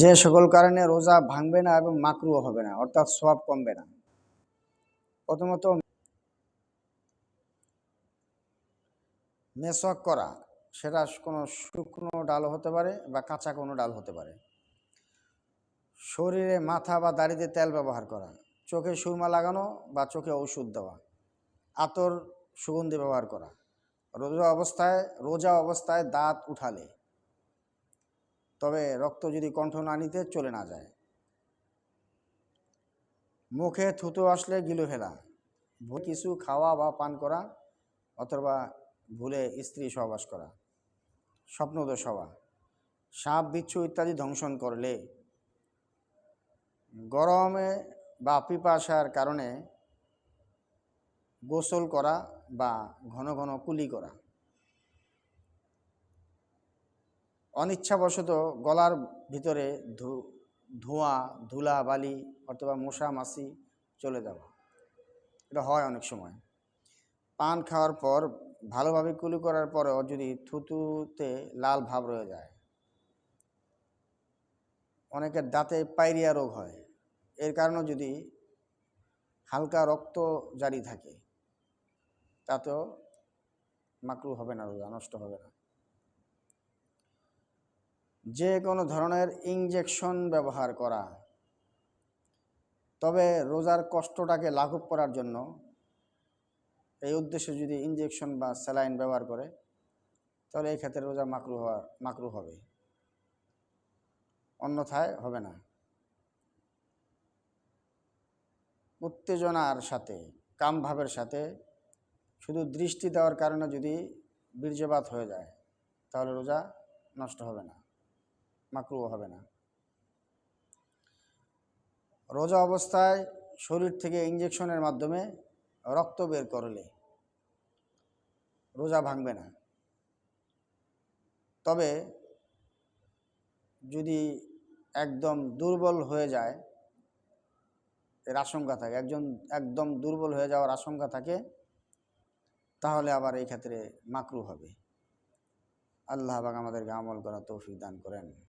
যে সকল কারণে রোজা ভাঙবে না এবং মাকরুও হবে না, অর্থাৎ সব কমবে না। প্রথমত, মেসওয়াক করা, সেটা কোনো শুকনো ডাল হতে পারে বা কাঁচা কোনো ডাল হতে পারে। শরীরে মাথা বা দাড়িতে তেল ব্যবহার করা, চোখে সুরমা লাগানো বা চোখে ওষুধ দেওয়া, আতর সুগন্ধি ব্যবহার করা। রোজা অবস্থায় রোজা অবস্থায় দাঁত উঠালে তবে রক্ত যদি কণ্ঠ না নিতে চলে না যায়। মুখে থুতো আসলে গিলো ফেলা কিছু খাওয়া বা পান করা, অথবা ভুলে স্ত্রী সহবাস করা স্বপ্নদোষ হওয়া, সাপ, বিচ্ছু ইত্যাদি ধ্বংসন করলে গরমে বা পিপাসার কারণে গোসল করা বা ঘন ঘন কুলি করা। অনিচ্ছাবশত গলার ভিতরে ধোঁয়া, ধুলা, বালি অথবা মশা, মাছি চলে যাওয়া। এটা হয় অনেক সময়। পান খাওয়ার পর, ভালোভাবে কুলি করার পরেও যদি থুতুতে লাল ভাব রয়ে যায় অনেকের দাঁতে পাইরিয়া রোগ হয়। এর কারণে যদি হালকা রক্ত জারি থাকে, তাতেও মাকরু হবে না রোজা নষ্ট হবে না। যে কোনো ধরনের ইঞ্জেকশন ব্যবহার করা। তবে রোজার কষ্টটাকে লাঘব করার জন্য এই উদ্দেশ্যে যদি ইঞ্জেকশন বা স্যালাইন ব্যবহার করে, তাহলে এই ক্ষেত্রে রোজা মাকরু হওয়া, মাকরু হবে। অন্যথায় হবে না। উত্তেজনার সাথে, কামভাবের সাথে শুধু দৃষ্টি দেওয়ার কারণে যদি বীর্যপাত হয়ে যায়, তাহলে রোজা নষ্ট হবে না। মাকরুও হবে না। রোজা অবস্থায় শরীর থেকে ইঞ্জেকশনের মাধ্যমে রক্ত বের করলে রোজা ভাঙবে না। তবে যদি একদম দুর্বল হয়ে যায়, এর আশঙ্কা থাকে। একজন একদম দুর্বল হয়ে যাওয়ার আশঙ্কা থাকে, তাহলে আবার এই ক্ষেত্রে মাকরু হবে। আল্লাহ পাক আমাদেরকে আমল করা তৌফিক দান করেন।